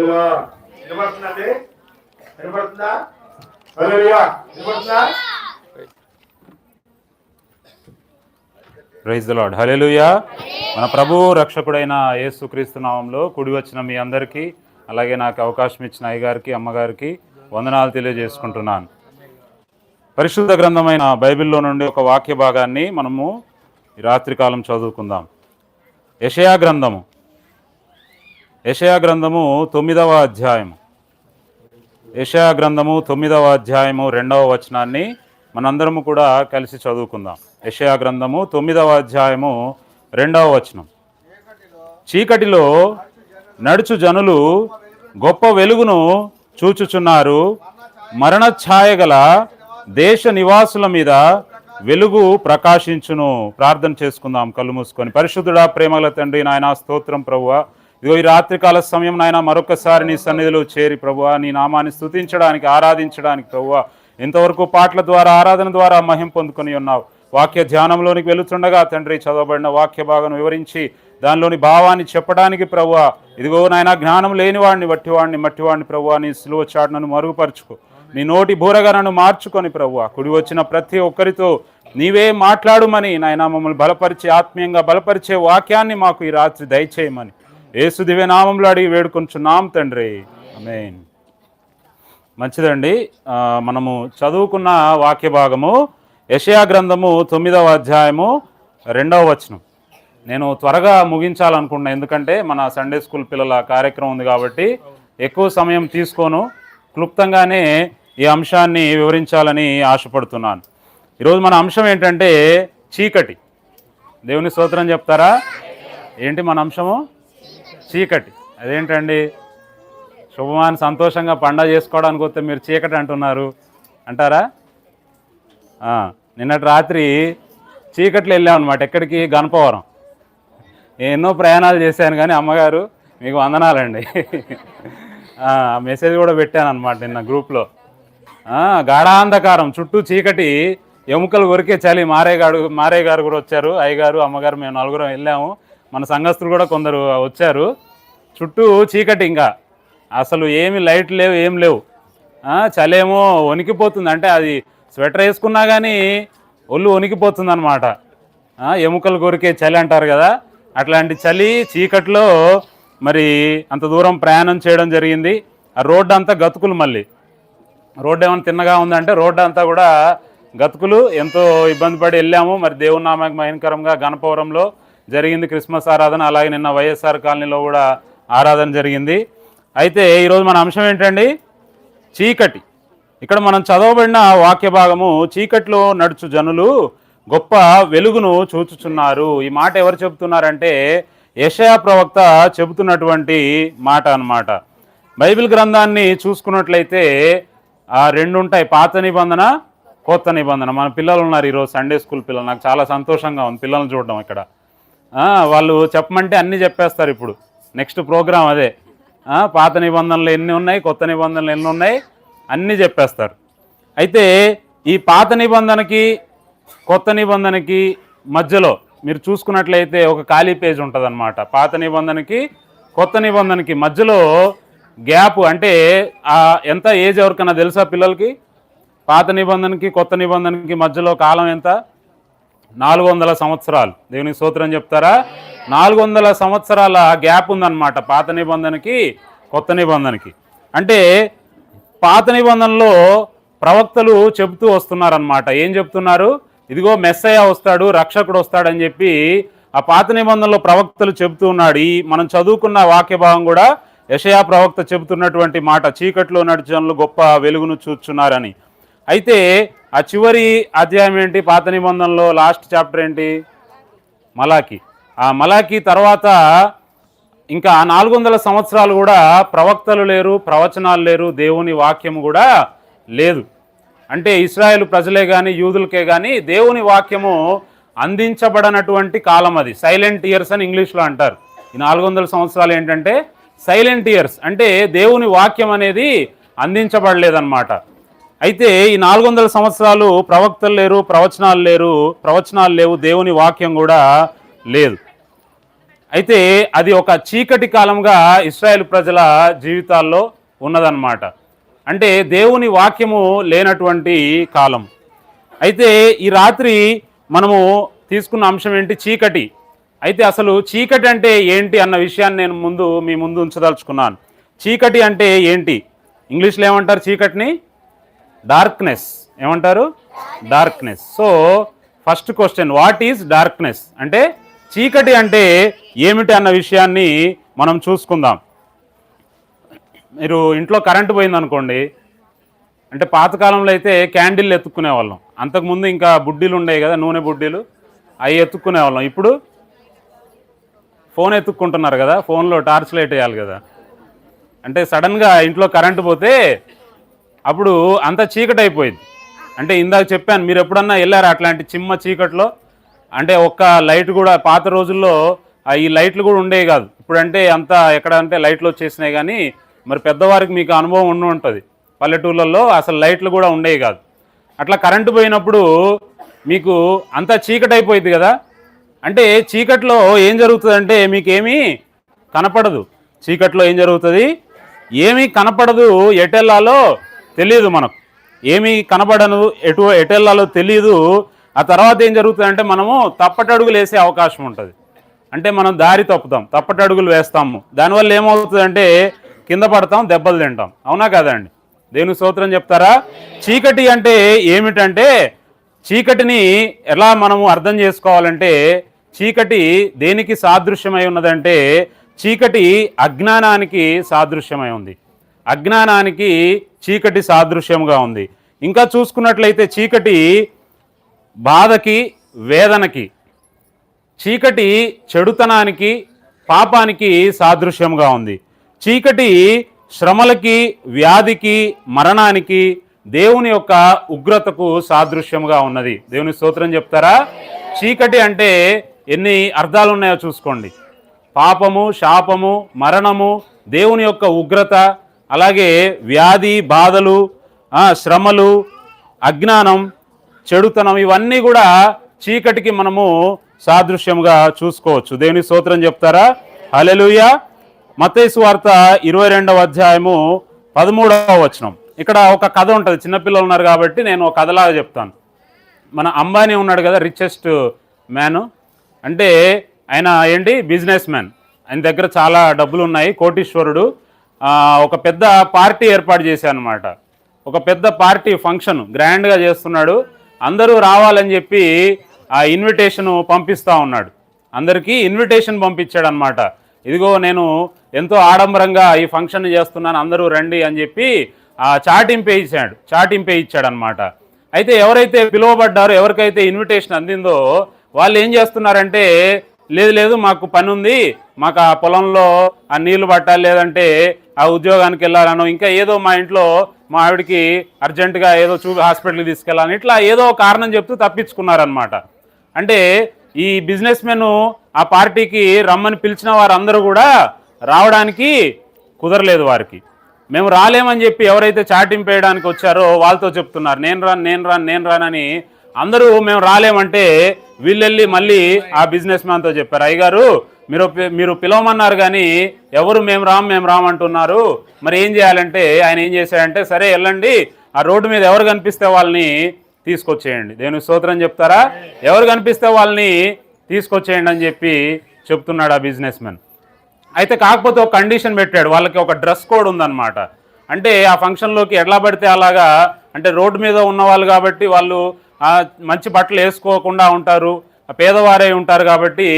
ప్రైజ్లో వినపడుతుందండి వినపడుతుందా వినపడుతుందా ప్రైజ్ ద లాడ్ హలెలుయా మన ప్రభు రక్షకుడైన యేసుక్రీస్తు నామంలో కుడి వచ్చిన మీ అందరికీ అలాగే నాకు అవకాశం ఇచ్చిన అయ్యగారికి అమ్మగారికి వందనాలు తెలియజేసుకుంటున్నాను. పరిశుద్ధ గ్రంథమైన బైబిల్లో నుండి ఒక వాక్య భాగాన్ని మనము రాత్రికాలం చదువుకుందాం. యషయా గ్రంథము. యషయా గ్రంథము తొమ్మిదవ అధ్యాయము. యషయా గ్రంథము తొమ్మిదవ అధ్యాయము రెండవ వచనాన్ని మనందరము కూడా కలిసి చదువుకుందాం. యషయా గ్రంథము తొమ్మిదవ అధ్యాయము రెండవ వచనం. చీకటిలో నడుచు జనులు గొప్ప వెలుగును చూచుచున్నారు. మరణ ఛాయ గల దేశ నివాసుల మీద వెలుగు ప్రకాశించును. ప్రార్థన చేసుకుందాం కళ్ళు మూసుకొని. పరిశుద్ధుడా ప్రేమల తండ్రి నాయన స్తోత్రం ప్రభువ. ఇదిగో ఈ రాత్రికాల సమయం నాయన మరొకసారి నీ సన్నిధిలో చేరి ప్రభువ నీ నామాన్ని స్థుతించడానికి ఆరాధించడానికి ప్రభువ ఇంతవరకు పాటల ద్వారా ఆరాధన ద్వారా మహిం పొందుకొని ఉన్నావు. వాక్య ధ్యానంలోనికి వెళుతుండగా తండ్రి చదవబడిన వాక్య భాగం వివరించి దానిలోని భావాన్ని చెప్పడానికి ప్రభువ ఇదిగో నాయన జ్ఞానం లేనివాడిని వట్టివాడిని మట్టివాడిని ప్రభువ నీ సులువ చాటునను మరుగుపరుచుకో. నీ నోటి బూరగా నన్ను మార్చుకొని ప్రభువ కుడి వచ్చిన ప్రతి ఒక్కరితో నీవే మాట్లాడుమని నాయన మమ్మల్ని బలపరిచి ఆత్మీయంగా బలపరిచే వాక్యాన్ని మాకు ఈ రాత్రి దయచేయమని. ఏసు దివ్య నామంలో అడిగి వేడుకొంచున్నాం తండ్రి. అమేన్ మంచిదండి. మనము చదువుకున్న వాక్య భాగము యషయా గ్రంథము తొమ్మిదవ అధ్యాయము రెండవ వచనం. నేను త్వరగా ముగించాలనుకున్నా ఎందుకంటే మన సండే స్కూల్ పిల్లల కార్యక్రమం ఉంది కాబట్టి ఎక్కువ సమయం తీసుకోను. క్లుప్తంగానే ఈ అంశాన్ని వివరించాలని ఆశపడుతున్నాను. ఈరోజు మన అంశం ఏంటంటే చీకటి. దేవుని స్తోత్రం చెప్తారా? ఏంటి మన అంశము? చీకటి. అదేంటండి? శుభమాన్ సంతోషంగా పండగ చేసుకోవడానికి వస్తే మీరు చీకటి అంటున్నారు. అంటారా? నిన్నటి రాత్రి చీకట్లో వెళ్ళామన్నమాట. ఎక్కడికి? గణపవరం. ఎన్నో ప్రయాణాలు చేశాను కానీ అమ్మగారు మీకు వందనాలండి. మెసేజ్ కూడా పెట్టాను అనమాట నిన్న గ్రూప్లో. గాఢాంధకారం చుట్టూ చీకటి ఎముకలు కొరికే చలి. మారేగాడు మారేగారు కూడా వచ్చారు. అయ్యగారు అమ్మగారు మేము నలుగురం వెళ్ళాము. మన సంఘస్థులు కూడా కొందరు వచ్చారు. చుట్టూ చీకటి ఇంకా. అసలు ఏమి లైట్ లేవు ఏం లేవు. చలేమో వణికిపోతుంది. అంటే అది స్వెటర్ వేసుకున్నా కానీ ఒళ్ళు వణికిపోతుంది అనమాట ఎముకలు కొరికే చలి అంటారు కదా. అట్లాంటి చలి చీకట్లో మరి అంత దూరం ప్రయాణం చేయడం జరిగింది. ఆ రోడ్డు అంతా గతుకులు మళ్ళీ. రోడ్డు ఏమైనా తిన్నగా ఉందంటే రోడ్డు అంతా కూడా గతుకులు. ఎంతో ఇబ్బంది పడి వెళ్ళాము. మరి దేవుని నామానికి గణపవరంలో జరిగింది క్రిస్మస్ ఆరాధన. అలాగే నిన్న వైఎస్ఆర్ కాలనీలో కూడా ఆరాధన జరిగింది. అయితే ఈరోజు మన అంశం ఏంటండి? చీకటి. ఇక్కడ మనం చదవబడిన వాక్య భాగము చీకటిలో నడుచు జనులు గొప్ప వెలుగును చూచుచున్నారు. ఈ మాట ఎవరు చెబుతున్నారంటే యషయా ప్రవక్త చెబుతున్నటువంటి మాట అన్నమాట. బైబిల్ గ్రంథాన్ని చూసుకున్నట్లయితే ఆ రెండు ఉంటాయి. పాత నిబంధన కొత్త నిబంధన. మన పిల్లలు ఉన్నారు ఈరోజు సండే స్కూల్ పిల్లలు. నాకు చాలా సంతోషంగా ఉంది. పిల్లల్ని చూడడం ఇక్కడ. వాళ్ళు చెప్పమంటే అన్నీ చెప్పేస్తారు ఇప్పుడు. నెక్స్ట్ ప్రోగ్రాం అదే. పాత నిబంధనలు ఎన్ని ఉన్నాయి కొత్త నిబంధనలు ఎన్ని ఉన్నాయి అన్నీ చెప్పేస్తారు. అయితే ఈ పాత నిబంధనకి కొత్త నిబంధనకి మధ్యలో మీరు చూసుకున్నట్లయితే ఒక ఖాళీ పేజ్ ఉంటుందన్నమాట. పాత నిబంధనకి కొత్త నిబంధనకి మధ్యలో గ్యాప్ అంటే ఎంత ఏజ్ ఎవరికైనా తెలుసా పిల్లలకి? పాత నిబంధనకి కొత్త నిబంధనకి మధ్యలో కాలం ఎంత? నాలుగు వందల సంవత్సరాలు. దేవునికి సూత్రం చెప్తారా? నాలుగు వందల సంవత్సరాల గ్యాప్ ఉందన్నమాట పాత నిబంధనకి కొత్త నిబంధనకి. అంటే పాత నిబంధనలో ప్రవక్తలు చెబుతూ వస్తున్నారనమాట ఏం చెప్తున్నారు? ఇదిగో మెస్సయ్య వస్తాడు రక్షకుడు వస్తాడని చెప్పి ఆ పాత నిబంధనలో ప్రవక్తలు చెబుతూ ఉన్నాడు. ఈ మనం చదువుకున్న వాక్యభావం కూడా యషయా ప్రవక్త చెబుతున్నటువంటి మాట చీకట్లో నడిచిన గొప్ప వెలుగును చూచున్నారని. అయితే ఆ చివరి అధ్యాయం ఏంటి? పాత నిబంధనలో లాస్ట్ చాప్టర్ ఏంటి? మలాకి ఆ మలాకి తర్వాత ఇంకా నాలుగు వందల సంవత్సరాలు కూడా ప్రవక్తలు లేరు ప్రవచనాలు లేరు దేవుని వాక్యం కూడా లేదు. అంటే ఇస్రాయేల్ ప్రజలే కానీ యూదులకే కానీ దేవుని వాక్యము అందించబడనటువంటి కాలం అది. సైలెంట్ ఇయర్స్ అని ఇంగ్లీష్లో అంటారు. ఈ నాలుగు వందల సంవత్సరాలు ఏంటంటే సైలెంట్ ఇయర్స్. అంటే దేవుని వాక్యం అనేది అందించబడలేదన్నమాట. అయితే ఈ నాలుగు వందల సంవత్సరాలు ప్రవక్తలు లేరు ప్రవచనాలు లేరు ప్రవచనాలు లేవు దేవుని వాక్యం కూడా లేదు. అయితే అది ఒక చీకటి కాలంగా ఇస్రాయేల్ ప్రజల జీవితాల్లో ఉన్నదన్నమాట. అంటే దేవుని వాక్యము లేనటువంటి కాలం. అయితే ఈ రాత్రి మనము తీసుకున్న అంశం ఏంటి? చీకటి. అయితే అసలు చీకటి అంటే ఏంటి అన్న విషయాన్ని నేను ముందు మీ ముందు ఉంచదలుచుకున్నాను. చీకటి అంటే ఏంటి? ఇంగ్లీష్లో ఏమంటారు చీకటిని? డార్క్నెస్. ఏమంటారు? Darkness. So first question what is darkness? అంటే చీకటి అంటే ఏమిటి అన్న విషయాన్ని మనం చూసుకుందాం. మీరు ఇంట్లో కరెంటు పోయిందనుకోండి అంటే పాతకాలంలో అయితే క్యాండిల్ ఎత్తుక్కునే వాళ్ళం అంతకుముందు ఇంకా బుడ్డీలు ఉండేవి కదా నూనె బుడ్డీలు అవి ఎత్తుక్కునే వాళ్ళం ఇప్పుడు ఫోన్ ఎత్తుక్కుంటున్నారు కదా ఫోన్లో టార్చ్ లైట్ వేయాలి కదా. అంటే సడన్గా ఇంట్లో కరెంటు పోతే అప్పుడు అంత చీకటి అయిపోయింది అంటే ఇందాక చెప్పాను మీరు ఎప్పుడన్నా వెళ్ళారా అట్లాంటి చిమ్మ చీకట్లో? అంటే ఒక్క లైట్ కూడా పాత రోజుల్లో ఈ లైట్లు కూడా ఉండేవి కాదు. ఇప్పుడంటే అంత ఎక్కడ అంటే లైట్లు వచ్చేసినాయి కానీ మరి పెద్దవారికి మీకు అనుభవం ఉండి ఉంటుంది. పల్లెటూర్లలో అసలు లైట్లు కూడా ఉండేవి కాదు. అట్లా కరెంటు పోయినప్పుడు మీకు అంతా చీకటి అయిపోయింది కదా? అంటే చీకట్లో ఏం జరుగుతుందంటే మీకేమీ కనపడదు. చీకట్లో ఏం జరుగుతుంది? ఏమీ కనపడదు ఎటెల్లాలో తెలియదు మనకు. ఏమీ కనబడను ఎటు ఎటెళ్ళాలో తెలియదు ఆ తర్వాత ఏం జరుగుతుందంటే మనము తప్పటడుగులు వేసే అవకాశం ఉంటుంది. అంటే మనం దారి తప్పుతాం తప్పటడుగులు వేస్తాము. దానివల్ల ఏమవుతుందంటే కింద పడతాం దెబ్బలు తింటాం. అవునా కదండి దేవుని స్తోత్రం చెప్తారా? చీకటి అంటే ఏమిటంటే చీకటిని ఎలా మనము అర్థం చేసుకోవాలంటే చీకటి దేనికి సాదృశ్యమై ఉన్నదంటే చీకటి అజ్ఞానానికి సాదృశ్యమై ఉంది. అజ్ఞానానికి చీకటి సాదృశ్యంగా ఉంది. ఇంకా చూసుకున్నట్లయితే చీకటి బాధకి వేదనకి చీకటి చెడుతనానికి పాపానికి సాదృశ్యంగా ఉంది. చీకటి శ్రమలకి వ్యాధికి మరణానికి దేవుని యొక్క ఉగ్రతకు సాదృశ్యంగా ఉన్నది. దేవుని స్తోత్రం చెప్తారా? చీకటి అంటే ఎన్ని అర్థాలు ఉన్నాయో చూసుకోండి. పాపము శాపము మరణము దేవుని యొక్క ఉగ్రత అలాగే వ్యాధి బాధలు శ్రమలు అజ్ఞానం చెడుతనం ఇవన్నీ కూడా చీకటికి మనము సాదృశ్యంగా చూసుకోవచ్చు. దేవుని సూత్రం చెప్తారా? హలెలుయ మతేసు వార్త ఇరవై రెండవ అధ్యాయము పదమూడవ వచనం. ఇక్కడ ఒక కథ ఉంటుంది. చిన్నపిల్లలు ఉన్నారు కాబట్టి నేను ఒక కథలాగా చెప్తాను. మన అంబానీ ఉన్నాడు కదా రిచెస్ట్ మ్యాన్ అంటే ఆయన ఏంటి? బిజినెస్ మ్యాన్ ఆయన దగ్గర చాలా డబ్బులు ఉన్నాయి. కోటీశ్వరుడు. ఒక పెద్ద పార్టీ ఏర్పాటు చేశానమాట ఒక పెద్ద పార్టీ ఫంక్షన్ గ్రాండ్గా చేస్తున్నాడు. అందరూ రావాలని చెప్పి ఆ ఇన్విటేషన్ పంపిస్తూ ఉన్నాడు. అందరికీ ఇన్విటేషన్ పంపించాడు అనమాట ఇదిగో నేను ఎంతో ఆడంబరంగా ఈ ఫంక్షన్ చేస్తున్నాను అందరూ రండి అని చెప్పి ఆ చాటింపే ఇచ్చాడు చాటింపే ఇచ్చాడనమాట అయితే ఎవరైతే పిలువబడ్డారో ఎవరికైతే ఇన్విటేషన్ అందిందో వాళ్ళు ఏం చేస్తున్నారంటే లేదు లేదు మాకు పని ఉంది మాకు ఆ పొలంలో ఆ నీళ్ళు పట్టాలి లేదంటే ఆ ఉద్యోగానికి వెళ్ళాలనో ఇంకా ఏదో మా ఇంట్లో మా ఆవిడకి అర్జెంటుగా ఏదో చూ హాస్పిటల్కి తీసుకెళ్ళాలని ఇట్లా ఏదో కారణం చెప్తూ తప్పించుకున్నారనమాట అంటే ఈ బిజినెస్ మెన్ ఆ పార్టీకి రమ్మని పిలిచిన వారందరూ కూడా రావడానికి కుదరలేదు వారికి. మేము రాలేమని చెప్పి ఎవరైతే చాటింపు వేయడానికి వచ్చారో వాళ్ళతో చెప్తున్నారు. నేను రాను నేను రాను నేను రానని అందరూ మేము రాలేమంటే వీళ్ళెళ్ళి మళ్ళీ ఆ బిజినెస్ మ్యాన్తో చెప్పారు అయ్యగారు మీరు మీరు పిలవమన్నారు కానీ ఎవరు మేము రాం మేము రామంటున్నారు మరి ఏం చేయాలంటే ఆయన ఏం చేశాడంటే సరే వెళ్ళండి ఆ రోడ్డు మీద ఎవరు కనిపిస్తే వాళ్ళని తీసుకొచ్చేయండి. దేవుని స్తోత్రం చెప్తారా? ఎవరు కనిపిస్తే వాళ్ళని తీసుకొచ్చేయండి అని చెప్పి చెప్తున్నాడు ఆ బిజినెస్ మ్యాన్ అయితే కాకపోతే ఒక కండిషన్ పెట్టాడు వాళ్ళకి ఒక డ్రెస్ కోడ్ ఉందన్నమాట. అంటే ఆ ఫంక్షన్లోకి ఎట్లా పడితే అలాగా అంటే రోడ్డు మీద ఉన్నవాళ్ళు కాబట్టి వాళ్ళు మంచి బట్టలు వేసుకోకుండా ఉంటారు పేదవారై పేదవారే ఉంటారు కాబట్టి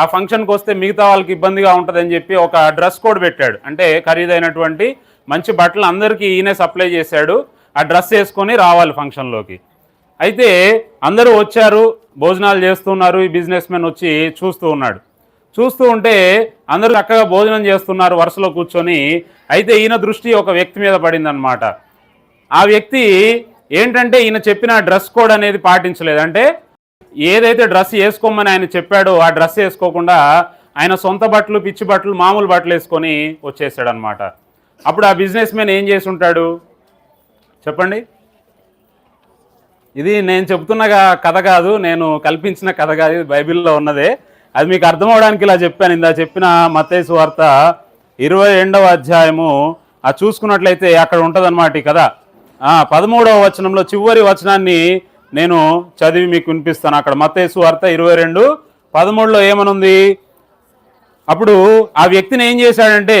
ఆ ఫంక్షన్కి వస్తే మిగతా వాళ్ళకి ఇబ్బందిగా ఉంటుందని చెప్పి ఒక డ్రెస్ కోడ్ పెట్టాడు. అంటే ఖరీదైనటువంటి మంచి బట్టలు అందరికీ ఈయనే సప్లై చేశాడు. ఆ డ్రెస్ వేసుకొని రావాలి ఫంక్షన్లోకి అయితే అందరూ వచ్చారు భోజనాలు చేస్తున్నారు ఈ బిజినెస్ మ్యాన్ వచ్చి చూస్తూ ఉన్నాడు. చూస్తూ ఉంటే అందరూ చక్కగా భోజనం చేస్తున్నారు వరుసలో కూర్చొని. అయితే ఈయన దృష్టి ఒక వ్యక్తి మీద పడిందనమాట ఆ వ్యక్తి ఏంటంటే ఈయన చెప్పిన డ్రెస్ కోడ్ అనేది పాటించలేదు. అంటే ఏదైతే డ్రెస్ వేసుకోమని ఆయన చెప్పాడో ఆ డ్రెస్ వేసుకోకుండా ఆయన సొంత బట్టలు పిచ్చి బట్టలు మామూలు బట్టలు వేసుకొని వచ్చేసాడు అనమాట అప్పుడు ఆ బిజినెస్ మ్యాన్ ఏం చేసి ఉంటాడు? చెప్పండి. ఇది నేను చెప్తున్న కథ కాదు నేను కల్పించిన కథ కాదు ఇది బైబిల్లో ఉన్నదే. అది మీకు అర్థం అవడానికి ఇలా చెప్పాను. ఇందా చెప్పిన మత్తేసు వార్త ఇరవై రెండవ అధ్యాయము ఆ చూసుకున్నట్లయితే అక్కడ ఉంటుందన్నమాట ఈ కథ. పదమూడవ వచనంలో చివరి వచనాన్ని నేను చదివి మీకు వినిపిస్తాను. అక్కడ మత్తేసు వార్త ఇరవై రెండు. పదమూడులో ఏమనుంది? అప్పుడు ఆ వ్యక్తిని ఏం చేశాడంటే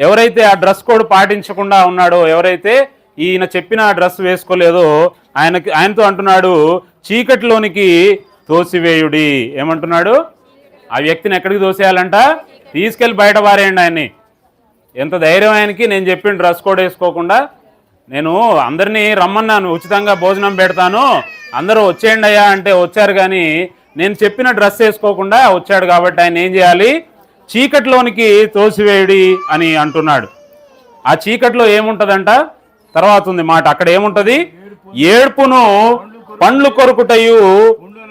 ఎవరైతే ఆ డ్రెస్ కోడ్ పాటించకుండా ఉన్నాడో ఎవరైతే ఈయన చెప్పిన ఆ డ్రెస్ వేసుకోలేదో ఆయనకి ఆయనతో అంటున్నాడు చీకటిలోనికి తోసివేయుడి. ఏమంటున్నాడు? ఆ వ్యక్తిని ఎక్కడికి తోసేయాలంట? తీసుకెళ్ళి బయట పారేయండి ఆయన్ని. ఎంత ధైర్యం ఆయనకి. నేను చెప్పిన డ్రెస్ కోడ్ వేసుకోకుండా నేను అందరినీ రమ్మన్నాను ఉచితంగా భోజనం పెడతాను. అందరూ వచ్చేయండి అయ్యా అంటే వచ్చారు కానీ నేను చెప్పిన డ్రెస్ వేసుకోకుండా వచ్చాడు కాబట్టి ఆయన ఏం చేయాలి? చీకట్లోనికి తోసివేయుడి అని అంటున్నాడు. ఆ చీకట్లో ఏముంటదంట? తర్వాత ఉంది మాట. అక్కడ ఏముంటుంది? ఏడుపును పండ్లు కొరుకుటయు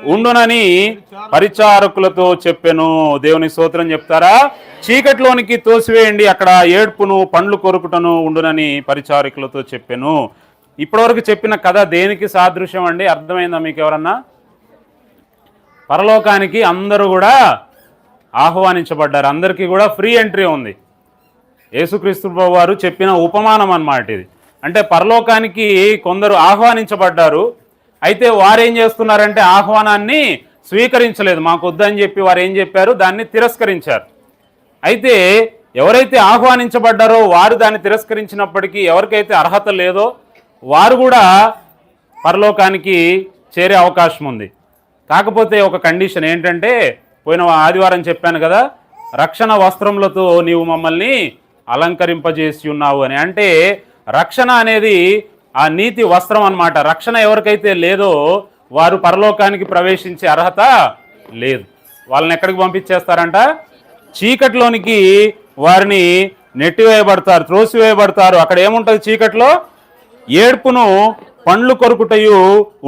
ఉండునని పరిచారకులతో చెప్పెను. దేవుని స్తోత్రం చెప్తారా? చీకట్లోనికి తోసివేయండి అక్కడ ఏడ్పును పండ్లు కొరుకుటను ఉండునని పరిచారకులతో చెప్పెను. ఇప్పటివరకు చెప్పిన కథ దేనికి సాదృశ్యం అండి? అర్థమైందా మీకు ఎవరన్నా? పరలోకానికి అందరూ కూడా ఆహ్వానించబడ్డారు. అందరికీ కూడా ఫ్రీ ఎంట్రీ ఉంది. యేసుక్రీస్తు వారు చెప్పిన ఉపమానం అన్నమాట ఇది. అంటే పరలోకానికి కొందరు ఆహ్వానించబడ్డారు. అయితే వారు ఏం చేస్తున్నారంటే ఆహ్వానాన్ని స్వీకరించలేదు. మాకు వద్దని చెప్పి వారు ఏం చెప్పారు? దాన్ని తిరస్కరించారు. అయితే ఎవరైతే ఆహ్వానించబడ్డారో వారు దాన్ని తిరస్కరించినప్పటికీ ఎవరికైతే అర్హత లేదో వారు కూడా పరలోకానికి చేరే అవకాశం ఉంది. కాకపోతే ఒక కండిషన్ ఏంటంటే పోయిన ఆదివారం చెప్పాను కదా రక్షణ వస్త్రములతో నీవు మమ్మల్ని అలంకరింపజేసి ఉన్నావు అని. అంటే రక్షణ అనేది ఆ నీతి వస్త్రం అన్నమాట. రక్షణ ఎవరికైతే లేదో వారు పరలోకానికి ప్రవేశించే అర్హత లేదు. వాళ్ళని ఎక్కడికి పంపించేస్తారంట? చీకటిలోనికి వారిని నెట్టివేయబడతారు త్రోసివేయబడతారు. అక్కడ ఏముంటుంది చీకట్లో? ఏడ్పును పండ్లు కొరుకుటయు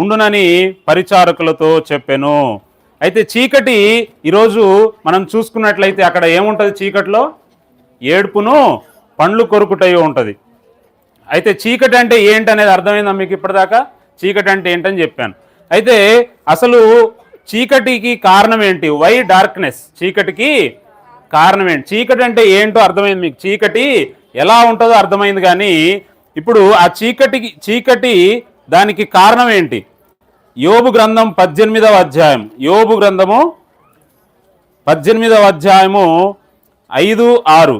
ఉండునని పరిచారకులతో చెప్పెను. అయితే చీకటి ఈరోజు మనం చూసుకున్నట్లయితే అక్కడ ఏముంటుంది చీకట్లో? ఏడ్పును పండ్లు కొరుకుటయు ఉంటుంది. అయితే చీకటి అంటే ఏంటనేది అర్థమైందా మీకు ఇప్పటిదాకా? చీకటి అంటే ఏంటని చెప్పాను. అయితే అసలు చీకటికి కారణం ఏంటి? వై డార్క్నెస్ చీకటికి కారణం ఏంటి? చీకటి అంటే ఏంటో అర్థమైంది మీకు? చీకటి ఎలా ఉంటుందో అర్థమైంది కానీ ఇప్పుడు ఆ చీకటికి చీకటి దానికి కారణం ఏంటి? యోబు గ్రంథం పద్దెనిమిదవ అధ్యాయం. యోబు గ్రంథము పద్దెనిమిదవ అధ్యాయము ఐదు ఆరు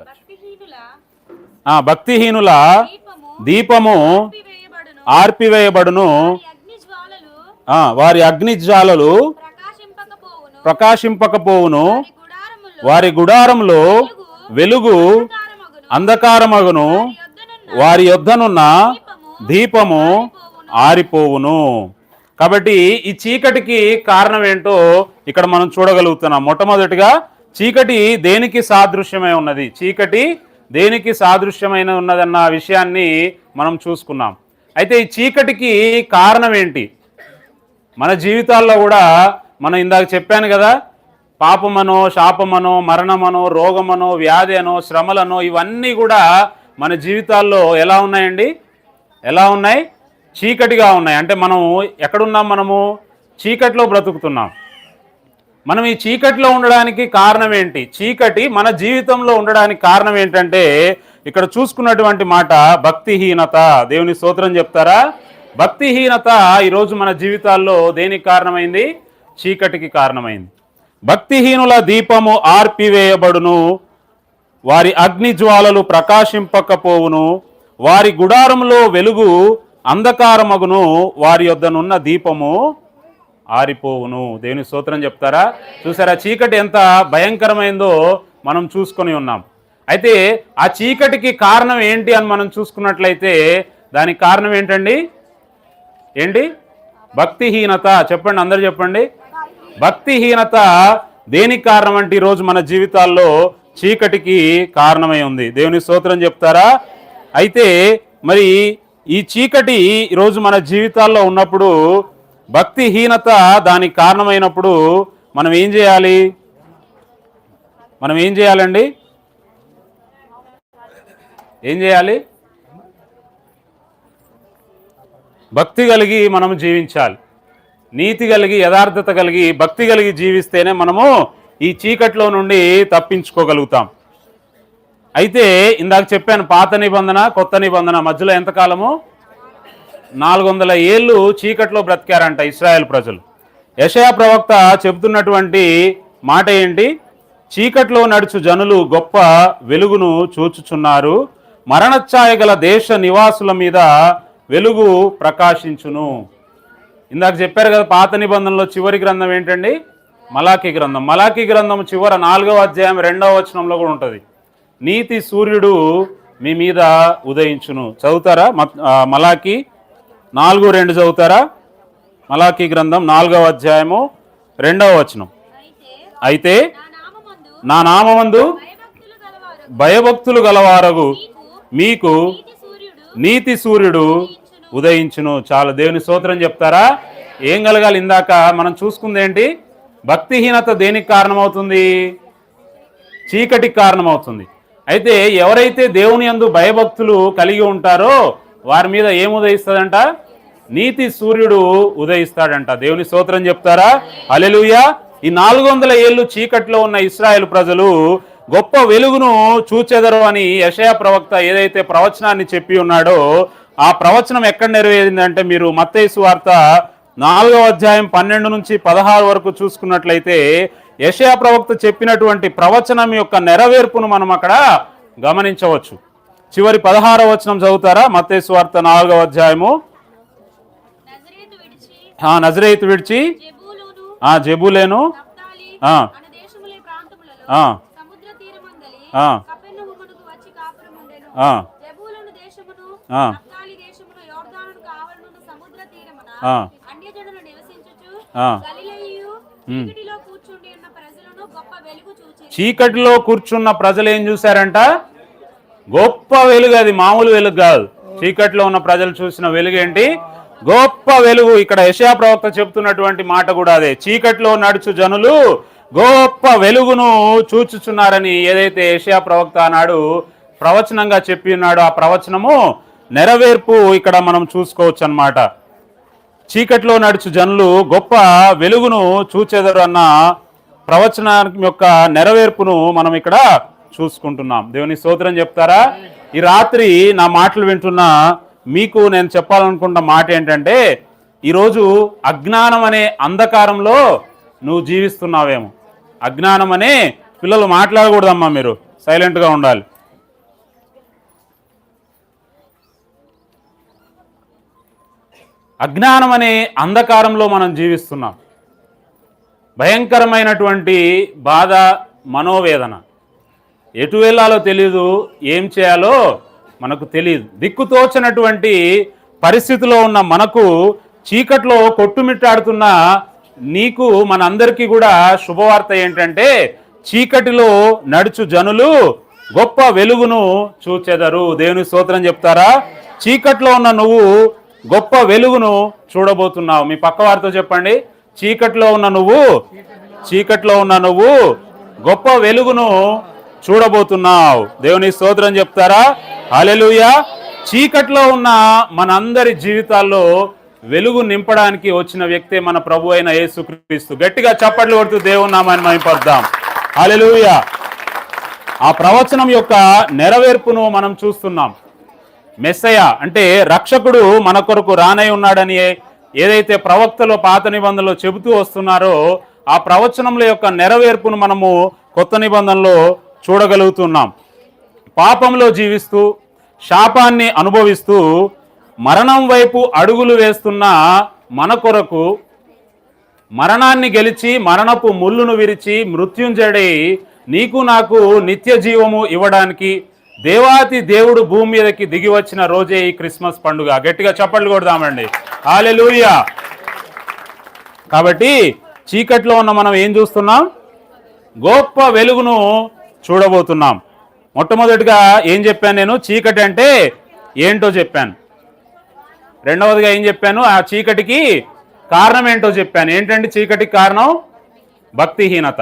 భక్తిహీనుల ఆ, భక్తిహీనుల దీపము ఆర్పివేయబడును. వారి అగ్నిజ్వాలలు ప్రకాశింపకపోవును వారి గుడారంలో వెలుగు అంధకారమగును. వారి యొద్దనున్న దీపము ఆరిపోవును కాబట్టి ఈ చీకటికి కారణం ఏంటో ఇక్కడ మనం చూడగలుగుతున్నాం మొట్టమొదటిగా చీకటి దేనికి సాదృశ్యమై ఉన్నది చీకటి దేనికి సాదృశ్యమైన ఉన్నదన్న విషయాన్ని మనం చూసుకున్నాం. అయితే ఈ చీకటికి కారణం ఏంటి? మన జీవితాల్లో కూడా మనం ఇందాక చెప్పాను కదా పాపమనో శాపమనో మరణమనో రోగమనో వ్యాధి అనో శ్రమలనో ఇవన్నీ కూడా మన జీవితాల్లో ఎలా ఉన్నాయండి? ఎలా ఉన్నాయి? చీకటిగా ఉన్నాయి. అంటే మనం ఎక్కడున్నాం మనము? చీకటిలో బ్రతుకుతున్నాం. మనం ఈ చీకటిలో ఉండడానికి కారణం ఏంటి? చీకటి మన జీవితంలో ఉండడానికి కారణం ఏంటంటే ఇక్కడ చూసుకున్నటువంటి మాట భక్తిహీనత. దేవుని స్తోత్రం చెప్తారా? భక్తిహీనత ఈరోజు మన జీవితాల్లో దేనికి కారణమైంది? చీకటికి కారణమైంది. భక్తిహీనుల దీపము ఆర్పివేయబడును. వారి అగ్ని జ్వాలలు ప్రకాశింపకపోవును. వారి గుడారంలో వెలుగు అంధకారమగును. వారి యొద్దనున్న దీపము ఆరిపోవును. దేవుని స్తోత్రం చెప్తారా? చూసారా చీకటి ఎంత భయంకరమైందో మనం చూసుకొని ఉన్నాం. అయితే ఆ చీకటికి కారణం ఏంటి అని మనం చూసుకున్నట్లయితే దానికి కారణం ఏంటండి? ఏంటి? భక్తిహీనత. చెప్పండి అందరు చెప్పండి. భక్తిహీనత దేనికి కారణం అంటే ఈరోజు మన జీవితాల్లో చీకటికి కారణమై ఉంది. దేవుని స్తోత్రం చెప్తారా? అయితే మరి ఈ చీకటి ఈరోజు మన జీవితాల్లో ఉన్నప్పుడు భక్తిహీనత దానికి కారణమైనప్పుడు మనం ఏం చేయాలి? మనం ఏం చేయాలండి? ఏం చేయాలి? భక్తి కలిగి మనం జీవించాలి. నీతి కలిగి యథార్థత కలిగి భక్తి కలిగి జీవిస్తేనే మనము ఈ చీకట్లో నుండి తప్పించుకోగలుగుతాం. అయితే ఇందాక చెప్పాను పాత నిబంధన కొత్త నిబంధన మధ్యలో ఎంతకాలము? నాలుగు వందల ఏళ్ళు చీకట్లో బ్రతికారంట ఇస్రాయేల్ ప్రజలు. యషయా ప్రవక్త చెబుతున్నటువంటి మాట ఏంటి? చీకట్లో నడుచు జనులు గొప్ప వెలుగును చూచుచున్నారు. మరణఛాయ గల దేశ నివాసుల మీద వెలుగు ప్రకాశించును. ఇందాక చెప్పారు కదా పాత నిబంధనలో చివరి గ్రంథం ఏంటండి? మలాఖీ గ్రంథం. మలాఖీ గ్రంథం చివర నాలుగవ అధ్యాయం రెండవ వచనంలో కూడా ఉంటుంది. నీతి సూర్యుడు మీ మీద ఉదయించును. చదువుతారా? మలాఖీ మలాకి నాలుగు రెండు చదువుతారా? మలాఖీ గ్రంథం నాలుగవ అధ్యాయము రెండవ వచనం. అయితే నా నామందు భయభక్తులు గలవారగు. మీకు నీతి సూర్యుడు ఉదయించును. చాలా దేవుని స్తోత్రం చెప్తారా? ఏం కలగాలి ఇందాక? మనం చూసుకుంది ఏంటి? భక్తిహీనత దేనికి కారణమవుతుంది? చీకటికి కారణమవుతుంది. అయితే ఎవరైతే దేవుని యందు భయభక్తులు కలిగి ఉంటారో వారి మీద ఏం ఉదయిస్తుందంట నీతి సూర్యుడు ఉదయిస్తాడంట. దేవుని స్తోత్రం చెప్తారా? అలెలుయా ఈ నాలుగు వందల ఏళ్ళు చీకట్లో ఉన్న ఇస్రాయేల్ ప్రజలు గొప్ప వెలుగును చూచెదరు అని యషయ ప్రవక్త ఏదైతే ప్రవచనాన్ని చెప్పి ఉన్నాడో ఆ ప్రవచనం ఎక్కడ నెరవేరిందంటే మీరు మత్తయి వార్త నాలుగవ అధ్యాయం పన్నెండు నుంచి పదహారు వరకు చూసుకున్నట్లయితే యషయా ప్రవక్త చెప్పినటువంటి ప్రవచనం యొక్క నెరవేర్పును మనం అక్కడ గమనించవచ్చు. చివరి పదహారవ వచనం చదువుతారా? మత్తయి వార్త నాలుగవ అధ్యాయము. నజరేతు విడిచి ఆ నజరేతు విడిచి. జెబూలూను చీకటిలో కూర్చున్న ప్రజలు ఏం చూశారంట? గొప్ప వెలుగు అది మామూలు వెలుగు కాదు. చీకట్లో ఉన్న ప్రజలు చూసిన వెలుగు ఏంటి గొప్ప వెలుగు. ఇక్కడ యశా ప్రవక్త చెప్తున్నటువంటి మాట కూడా అదే. చీకట్లో నడుచు జనులు గొప్ప వెలుగును చూచుచున్నారని ఏదైతే యశా ప్రవక్త అన్నాడు ప్రవచనంగా చెప్పి ఉన్నాడు ఆ ప్రవచనము నెరవేర్పు ఇక్కడ మనం చూసుకోవచ్చు అనమాట చీకట్లో నడుచు జనులు గొప్ప వెలుగును చూచెదరు అన్న ప్రవచనం యొక్క నెరవేర్పును మనం ఇక్కడ చూసుకుంటున్నాం. దేవుని స్తోత్రం చెప్తారా? ఈ రాత్రి నా మాటలు వింటున్న మీకు నేను చెప్పాలనుకున్న మాట ఏంటంటే ఈరోజు అజ్ఞానం అనే అంధకారంలో నువ్వు జీవిస్తున్నావేమో. అజ్ఞానం అనే పిల్లలు మాట్లాడకూడదమ్మా మీరు. సైలెంట్గా ఉండాలి. అజ్ఞానం అనే అంధకారంలో మనం జీవిస్తున్నాం. భయంకరమైనటువంటి బాధ మనోవేదన. ఎటు వెళ్ళాలో తెలియదు ఏం చేయాలో మనకు తెలియదు దిక్కుతోచనటువంటి పరిస్థితిలో ఉన్న మనకు చీకట్లో కొట్టుమిట్టాడుతున్న నీకు మనందరికీ కూడా శుభవార్త ఏంటంటే చీకటిలో నడుచు జనులు గొప్ప వెలుగును చూచెదరు. దేవుని స్తోత్రం చెప్తారా? చీకట్లో ఉన్న నువ్వు గొప్ప వెలుగును చూడబోతున్నావు. మీ పక్క వారితో చెప్పండి. చీకట్లో ఉన్న నువ్వు చీకట్లో ఉన్న నువ్వు గొప్ప వెలుగును చూడబోతున్నావు. దేవుని స్తోత్రం చెప్తారా? అలెలుయ చీకట్లో ఉన్న మనందరి జీవితాల్లో వెలుగు నింపడానికి వచ్చిన వ్యక్తే మన ప్రభు అయిన యేసుక్రీస్తు. గట్టిగా చప్పట్లు కొడుతూ దేవుని నామాన్ని మహిమపడదాం అలెలుయ ఆ ప్రవచనం యొక్క నెరవేర్పును మనం చూస్తున్నాం. మెస్సయ అంటే రక్షకుడు మన కొరకు రానై ఉన్నాడని ఏదైతే ప్రవక్తలు పాత నిబంధనలో చెబుతూ వస్తున్నారో ఆ ప్రవచనముల యొక్క నెరవేర్పును మనము కొత్త నిబంధనలో చూడగలుగుతున్నాం. పాపంలో జీవిస్తూ శాపాన్ని అనుభవిస్తూ మరణం వైపు అడుగులు వేస్తున్న మన కొరకు మరణాన్ని గెలిచి మరణపు ముళ్ళును విరిచి మృత్యుంజడై నీకు నాకు నిత్య జీవము ఇవ్వడానికి దేవాతి దేవుడు భూమి మీదకి దిగి వచ్చిన రోజే ఈ క్రిస్మస్ పండుగ. గట్టిగా చప్పట్లు కొడదామండి. హాలెలూయా కాబట్టి చీకట్లో ఉన్న మనం ఏం చూస్తున్నాం? గొప్ప వెలుగును చూడబోతున్నాం. మొట్టమొదటిగా ఏం చెప్పాను నేను? చీకటి అంటే ఏంటో చెప్పాను. రెండవదిగా ఏం చెప్పాను? ఆ చీకటికి కారణం ఏంటో చెప్పాను. ఏంటంటే చీకటికి కారణం? భక్తిహీనత.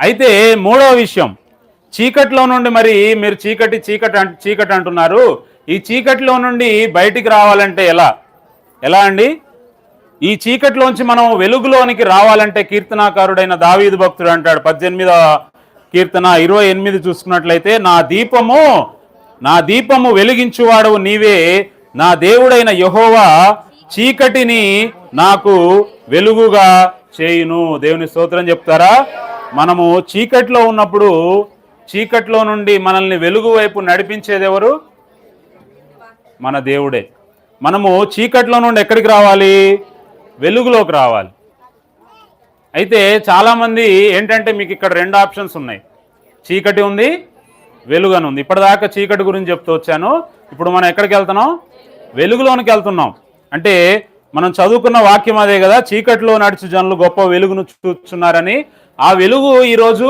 అయితే మూడవ విషయం. చీకట్లో నుండి మరి మీరు చీకటి చీకటి అంట చీకటి అంటున్నారు. ఈ చీకటిలో నుండి బయటికి రావాలంటే ఎలా? ఎలా అండి? ఈ చీకటిలోంచి మనం వెలుగులోనికి రావాలంటే కీర్తనాకారుడైన దావీదు భక్తుడు అంటాడు. పద్దెనిమిదవ కీర్తన ఇరవై ఎనిమిది చూసుకున్నట్లయితే నా దీపము నా దీపము వెలిగించువాడవు నీవే. నా దేవుడైన యహోవా చీకటిని నాకు వెలుగుగా చేయును. దేవుని స్తోత్రం చెప్తారా? మనము చీకట్లో ఉన్నప్పుడు చీకట్లో నుండి మనల్ని వెలుగు వైపు నడిపించేది ఎవరు? మన దేవుడే. మనము చీకట్లో నుండి ఎక్కడికి రావాలి? వెలుగులోకి రావాలి. అయితే చాలామంది ఏంటంటే మీకు ఇక్కడ రెండు ఆప్షన్స్ ఉన్నాయి. చీకటి ఉంది వెలుగు అని ఉంది. ఇప్పటిదాకా చీకటి గురించి చెప్తూ వచ్చాను. ఇప్పుడు మనం ఎక్కడికి వెళ్తున్నాం? వెలుగులోనికి వెళ్తున్నాం. అంటే మనం చదువుకున్న వాక్యం అదే కదా చీకటిలో నడిచి జనులు గొప్ప వెలుగును చూస్తున్నారని. ఆ వెలుగు ఈరోజు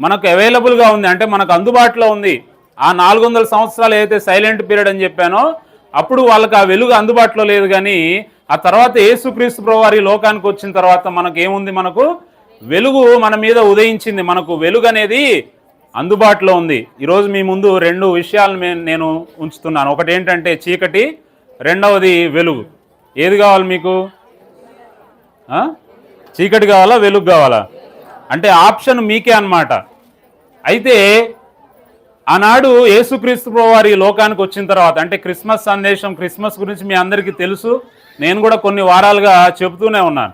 మనకు అవైలబుల్గా ఉంది. అంటే మనకు అందుబాటులో ఉంది. ఆ నాలుగు వందల సంవత్సరాలు ఏదైతే సైలెంట్ పీరియడ్ అని చెప్పానో అప్పుడు వాళ్ళకి ఆ వెలుగు అందుబాటులో లేదు కానీ ఆ తర్వాత యేసుక్రీస్తు ప్రభువారి లోకానికి వచ్చిన తర్వాత మనకు ఏముంది మనకు? వెలుగు మన మీద ఉదయించింది. మనకు వెలుగు అనేది అందుబాటులో ఉంది. ఈరోజు మీ ముందు రెండు విషయాలు నేను ఉంచుతున్నాను. ఒకటి ఏంటంటే చీకటి రెండవది వెలుగు. ఏది కావాలి మీకు? చీకటి కావాలా వెలుగు కావాలా? అంటే ఆప్షన్ మీకే అన్నమాట. అయితే ఆనాడు యేసుక్రీస్తు ప్రభువారి లోకానికి వచ్చిన తర్వాత అంటే క్రిస్మస్ సందేశం క్రిస్మస్ గురించి మీ అందరికీ తెలుసు. నేను కూడా కొన్ని వారాలుగా చెబుతూనే ఉన్నాను.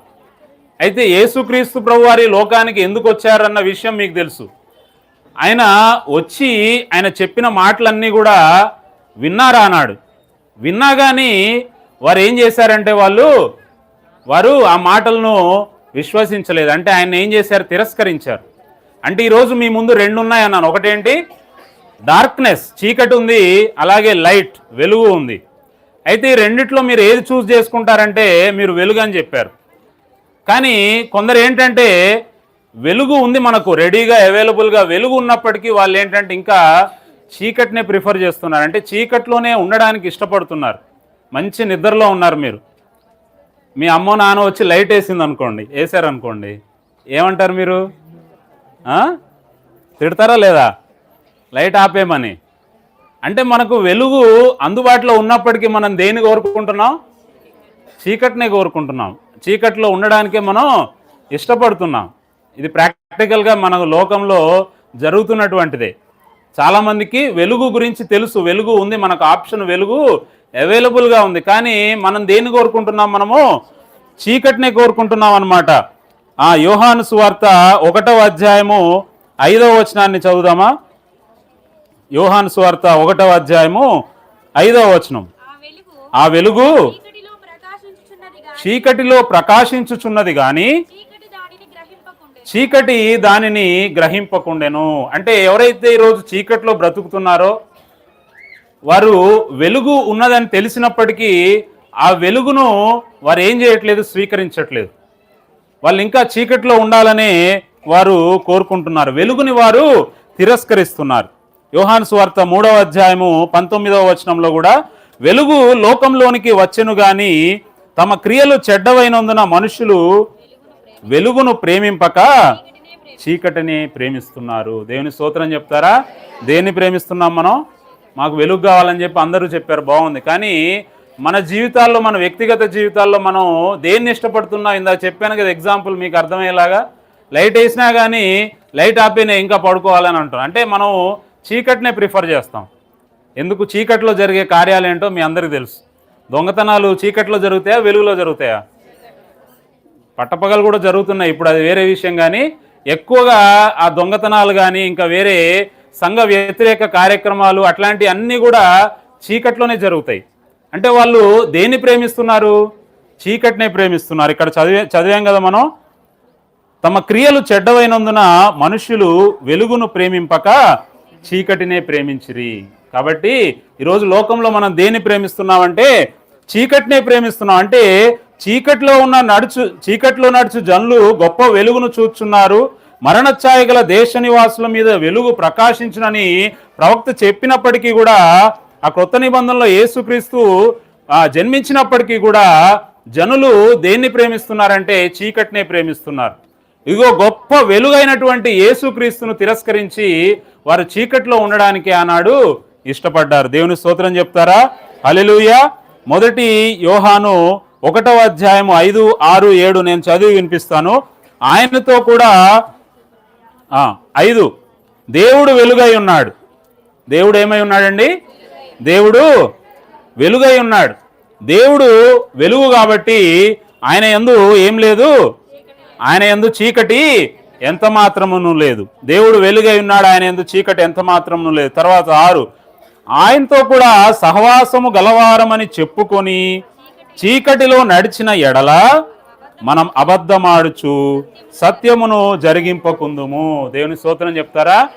అయితే యేసుక్రీస్తు ప్రభు వారి లోకానికి ఎందుకు వచ్చారన్న విషయం మీకు తెలుసు. ఆయన వచ్చి ఆయన చెప్పిన మాటలన్నీ కూడా విన్నారా అన్నాడు. విన్నా కానీ వారు ఏం చేశారంటే వాళ్ళు వారు ఆ మాటలను విశ్వసించలేదు. అంటే ఆయన ఏం చేశారు? తిరస్కరించారు. అంటే ఈరోజు మీ ముందు రెండు ఉన్నాయి అన్నాను ఒకటేంటి? డార్క్నెస్ చీకటి ఉంది అలాగే లైట్ వెలుగు ఉంది. అయితే ఈ రెండిట్లో మీరు ఏది చూస్ చేసుకుంటారంటే మీరు వెలుగు అని చెప్పారు. కానీ కొందరు ఏంటంటే వెలుగు ఉంది మనకు రెడీగా అవైలబుల్గా వెలుగు ఉన్నప్పటికీ వాళ్ళు ఏంటంటే ఇంకా చీకటినే ప్రిఫర్ చేస్తున్నారు. అంటే చీకట్లోనే ఉండడానికి ఇష్టపడుతున్నారు. మంచి నిద్రలో ఉన్నారు మీరు. మీ అమ్మ నాన్న వచ్చి లైట్ వేసింది అనుకోండి వేసారు అనుకోండి ఏమంటారు మీరు? తిడతారా లేదా? లైట్ ఆపేమని అంటే మనకు వెలుగు అందుబాటులో ఉన్నప్పటికీ మనం దేన్ని కోరుకుంటున్నాం? చీకటినే కోరుకుంటున్నాం. చీకట్లో ఉండడానికే మనం ఇష్టపడుతున్నాం. ఇది ప్రాక్టికల్గా మన లోకంలో జరుగుతున్నటువంటిదే. చాలామందికి వెలుగు గురించి తెలుసు. వెలుగు ఉంది మనకు ఆప్షన్ వెలుగు అవైలబుల్గా ఉంది. కానీ మనం దేన్ని కోరుకుంటున్నాం మనము? చీకటినే కోరుకుంటున్నాం అనమాట ఆ యోహాను సువార్త ఒకటవ అధ్యాయము ఐదవ వచనాన్ని చదువుదామా? యోహాను సువార్త ఒకటవ అధ్యాయము ఐదవ వచనం. ఆ వెలుగు చీకటిలో ప్రకాశించుచున్నది గాని చీకటి దానిని గ్రహింపకుండెను. అంటే ఎవరైతే ఈరోజు చీకట్లో బ్రతుకుతున్నారో వారు వెలుగు ఉన్నదని తెలిసినప్పటికీ ఆ వెలుగును వారు ఏం చేయట్లేదు స్వీకరించట్లేదు. వాళ్ళు ఇంకా చీకట్లో ఉండాలని వారు కోరుకుంటున్నారు. వెలుగుని వారు తిరస్కరిస్తున్నారు. యోహాను సువార్త మూడవ అధ్యాయము పంతొమ్మిదవ వచనంలో కూడా వెలుగు లోకంలోనికి వచ్చెను గాని తమ క్రియలు చెడ్డవైనందున మనుషులు వెలుగును ప్రేమింపక చీకటిని ప్రేమిస్తున్నారు. దేవుని స్తోత్రం చెప్తారా? దేన్ని ప్రేమిస్తున్నాం మనం? మాకు వెలుగు కావాలని చెప్పి అందరూ చెప్పారు బాగుంది. కానీ మన జీవితాల్లో మన వ్యక్తిగత జీవితాల్లో మనం దేన్ని ఇష్టపడుతున్నాం ఇందా చెప్పాను కదా ఎగ్జాంపుల్ మీకు అర్థమయ్యేలాగా లైట్ వేసినా కానీ లైట్ ఆపేనే ఇంకా పడుకోవాలని అంటాం అంటే మనం చీకటినే ప్రిఫర్ చేస్తాం. ఎందుకు చీకట్లో జరిగే కార్యాలు ఏంటో మీ అందరికీ తెలుసు. దొంగతనాలు చీకట్లో జరుగుతాయా వెలుగులో జరుగుతాయా? పట్టపగలు కూడా జరుగుతున్నాయి. ఇప్పుడు అది వేరే విషయం కానీ ఎక్కువగా ఆ దొంగతనాలు కానీ ఇంకా వేరే సంఘ వ్యతిరేక కార్యక్రమాలు అట్లాంటి అన్నీ కూడా చీకట్లోనే జరుగుతాయి. అంటే వాళ్ళు దేన్ని ప్రేమిస్తున్నారు? చీకటినే ప్రేమిస్తున్నారు. ఇక్కడ చదివే చదివాం కదా మనం. తమ క్రియలు చెడ్డవైనందున మనుషులు వెలుగును ప్రేమింపక చీకటినే ప్రేమించిరి. కాబట్టి ఈరోజు లోకంలో మనం దేన్ని ప్రేమిస్తున్నామంటే చీకటినే ప్రేమిస్తున్నాం. అంటే చీకట్లో ఉన్న నడుచు చీకట్లో నడుచు జనులు గొప్ప వెలుగును చూచున్నారు. మరణఛాయ గల దేశ నివాసుల మీద వెలుగు ప్రకాశించునని ప్రవక్త చెప్పినప్పటికీ కూడా ఆ క్రొత్త నిబంధనలో యేసుక్రీస్తు జన్మించినప్పటికీ కూడా జనులు దేన్ని ప్రేమిస్తున్నారంటే చీకటినే ప్రేమిస్తున్నారు. ఇదిగో గొప్ప వెలుగైనటువంటి యేసుక్రీస్తును తిరస్కరించి వారు చీకట్లో ఉండడానికి ఆనాడు ఇష్టపడ్డారు. దేవుని స్తోత్రం చెప్తారా? అలెలుయ మొదటి యోహాను ఒకటవ అధ్యాయం ఐదు ఆరు ఏడు నేను చదివి వినిపిస్తాను. ఆయనతో కూడా ఐదు. దేవుడు వెలుగై ఉన్నాడు. దేవుడు ఏమై ఉన్నాడండి? దేవుడు వెలుగై ఉన్నాడు. దేవుడు వెలుగు కాబట్టి ఆయన ఎందు ఏం లేదు. ఆయన ఎందు చీకటి ఎంత మాత్రమును లేదు. దేవుడు వెలుగై ఉన్నాడు ఆయన ఎందు చీకటి ఎంత మాత్రమును లేదు. తర్వాత ఆరు ఆయనతో కూడా సహవాసము గలవారమని చెప్పుకొని చీకటిలో నడిచిన ఎడల మనం అబద్ధమాడుచు సత్యమును జరిగింపకుందుము. దేవుని స్తోత్రం చెప్తారా?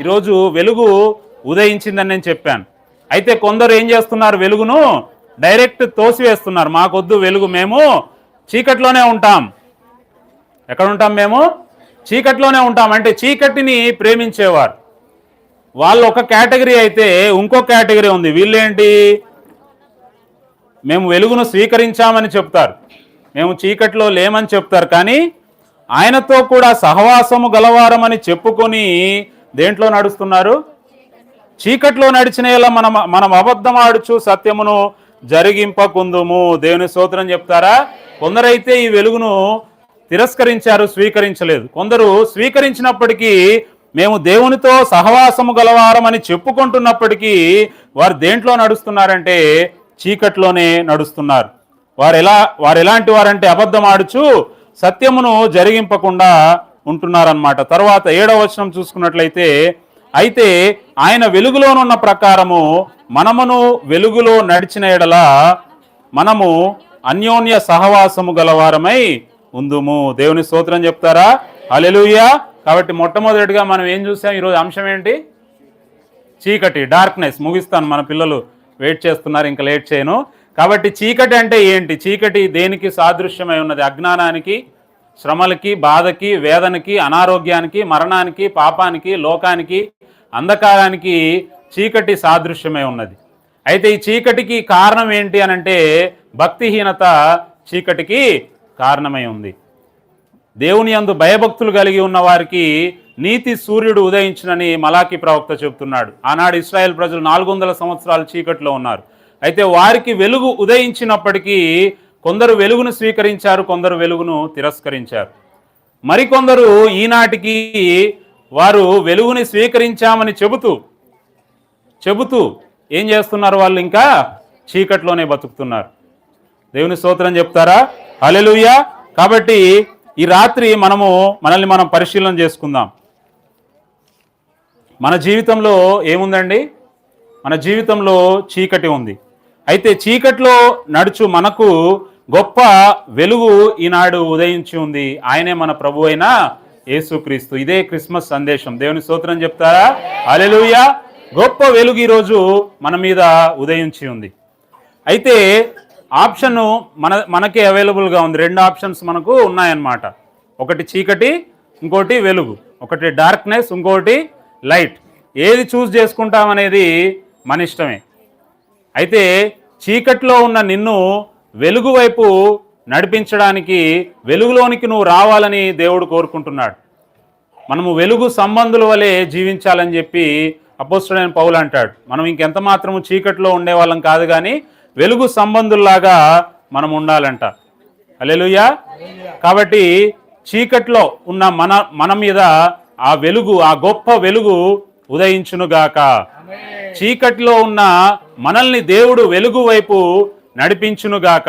ఈరోజు వెలుగు ఉదయించిందని నేను చెప్పాను. అయితే కొందరు ఏం చేస్తున్నారు వెలుగును? డైరెక్ట్ తోసివేస్తున్నారు. మాకొద్దు వెలుగు మేము చీకట్లోనే ఉంటాం. ఎక్కడ ఉంటాం మేము? చీకట్లోనే ఉంటాం. అంటే చీకటిని ప్రేమించేవారు. వాళ్ళు ఒక కేటగిరీ అయితే ఇంకో కేటగిరీ ఉంది. వీళ్ళేంటి? మేము వెలుగును స్వీకరించామని చెప్తారు. మేము చీకట్లో లేమని చెప్తారు. కానీ ఆయనతో కూడా సహవాసము గలవారమని చెప్పుకొని దేంట్లో నడుస్తున్నారు? చీకట్లో నడిచిన ఇలా మనం మనం అబద్ధం ఆడుచు సత్యమును జరిగింపకుందుము. దేవుని స్తోత్రం చెప్తారా? కొందరైతే ఈ వెలుగును తిరస్కరించారు స్వీకరించలేదు. కొందరు స్వీకరించినప్పటికీ మేము దేవునితో సహవాసము గలవారమని చెప్పుకుంటున్నప్పటికీ వారు దేంట్లో నడుస్తున్నారంటే చీకట్లోనే నడుస్తున్నారు. వారు ఎలా వారు ఎలాంటి వారంటే అబద్ధం ఆడుచు సత్యమును జరిగింపకుండా ఉంటున్నారన్నమాట. తర్వాత ఏడవ వచనం చూసుకున్నట్లయితే అయితే ఆయన వెలుగులోనున్న ప్రకారము మనమును వెలుగులో నడిచిన ఎడల మనము అన్యోన్య సహవాసము గలవారమై ఉందుము. దేవుని స్తోత్రం చెప్తారా? హల్లెలూయా. కాబట్టి మొట్టమొదటిగా మనం ఏం చూసాం? ఈరోజు అంశం ఏంటి? చీకటి డార్క్నెస్ ముగిస్తాను మన పిల్లలు వెయిట్ చేస్తున్నారు ఇంకా లేట్ చేయను. కాబట్టి చీకటి అంటే ఏంటి? చీకటి దేనికి సాదృశ్యమై ఉన్నది? అజ్ఞానానికి శ్రమలకి బాధకి వేదనకి అనారోగ్యానికి మరణానికి పాపానికి లోకానికి అంధకారానికి చీకటి సాదృశ్యమై ఉన్నది. అయితే ఈ చీకటికి కారణం ఏంటి అని అంటే భక్తిహీనత చీకటికి కారణమై ఉంది. దేవుని అందు భయభక్తులు కలిగి ఉన్న వారికి నీతి సూర్యుడు ఉదయించునని మలాకి ప్రవక్త చెబుతున్నాడు. ఆనాడు ఇస్రాయెల్ ప్రజలు నాలుగు వందల సంవత్సరాలు చీకట్లో ఉన్నారు. అయితే వారికి వెలుగు ఉదయించినప్పటికీ కొందరు వెలుగును స్వీకరించారు కొందరు వెలుగును తిరస్కరించారు. మరికొందరు ఈనాటికి వారు వెలుగుని స్వీకరించామని చెబుతూ చెబుతూ ఏం చేస్తున్నారు వాళ్ళు ఇంకా? చీకట్లోనే బతుకుతున్నారు. దేవుని స్తోత్రం చెప్తారా? హల్లెలూయా. కాబట్టి ఈ రాత్రి మనము మనల్ని మనం పరిశీలన చేసుకుందాం. మన జీవితంలో ఏముందండి? మన జీవితంలో చీకటి ఉంది. అయితే చీకట్లో నడుచు మనకు గొప్ప వెలుగు ఈనాడు ఉదయించి ఉంది. ఆయనే మన ప్రభు అయిన యేసుక్రీస్తు. ఇదే క్రిస్మస్ సందేశం. దేవుని స్తోత్రం చెప్తారా? అలెలుయ గొప్ప వెలుగు ఈరోజు మన మీద ఉదయించి ఉంది. అయితే ఆప్షన్ మన మనకే అవైలబుల్గా ఉంది. రెండు ఆప్షన్స్ మనకు ఉన్నాయన్నమాట. ఒకటి చీకటి ఇంకోటి వెలుగు. ఒకటి డార్క్నెస్ ఇంకోటి లైట్. ఏది చూస్ చేసుకుంటామనేది మన ఇష్టమే. అయితే చీకట్లో ఉన్న నిన్ను వెలుగు వైపు నడిపించడానికి వెలుగులోనికి నువ్వు రావాలని దేవుడు కోరుకుంటున్నాడు. మనము వెలుగు సంబంధుల వలె జీవించాలని చెప్పి అపోస్తుడైన పౌలు అంటాడు. మనం ఇంకెంత మాత్రము చీకట్లో ఉండే వాళ్ళం కాదు కానీ వెలుగు సంబంధుల్లాగా మనం ఉండాలంట. అలెలుయా కాబట్టి చీకట్లో ఉన్న మన మన మీద ఆ వెలుగు ఆ గొప్ప వెలుగు ఉదయించునుగాక. చీకట్లో ఉన్న మనల్ని దేవుడు వెలుగు వైపు నడిపించునుగాక.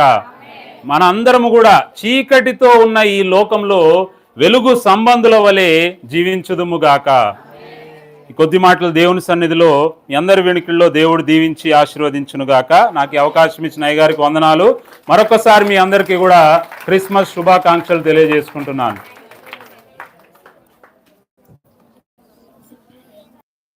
మన అందరము కూడా చీకటితో ఉన్న ఈ లోకంలో వెలుగు సంబంధుల వలె జీవించుదుముగాక. ఈ కొద్ది మాటలు దేవుని సన్నిధిలో మీ అందరి వెనుకల్లో దేవుడు దీవించి ఆశీర్వదించునుగాక. నాకు అవకాశం ఇచ్చిన అయ్యగారికి వందనాలు. మరొకసారి మీ అందరికీ కూడా క్రిస్మస్ శుభాకాంక్షలు తెలియజేసుకుంటున్నాను.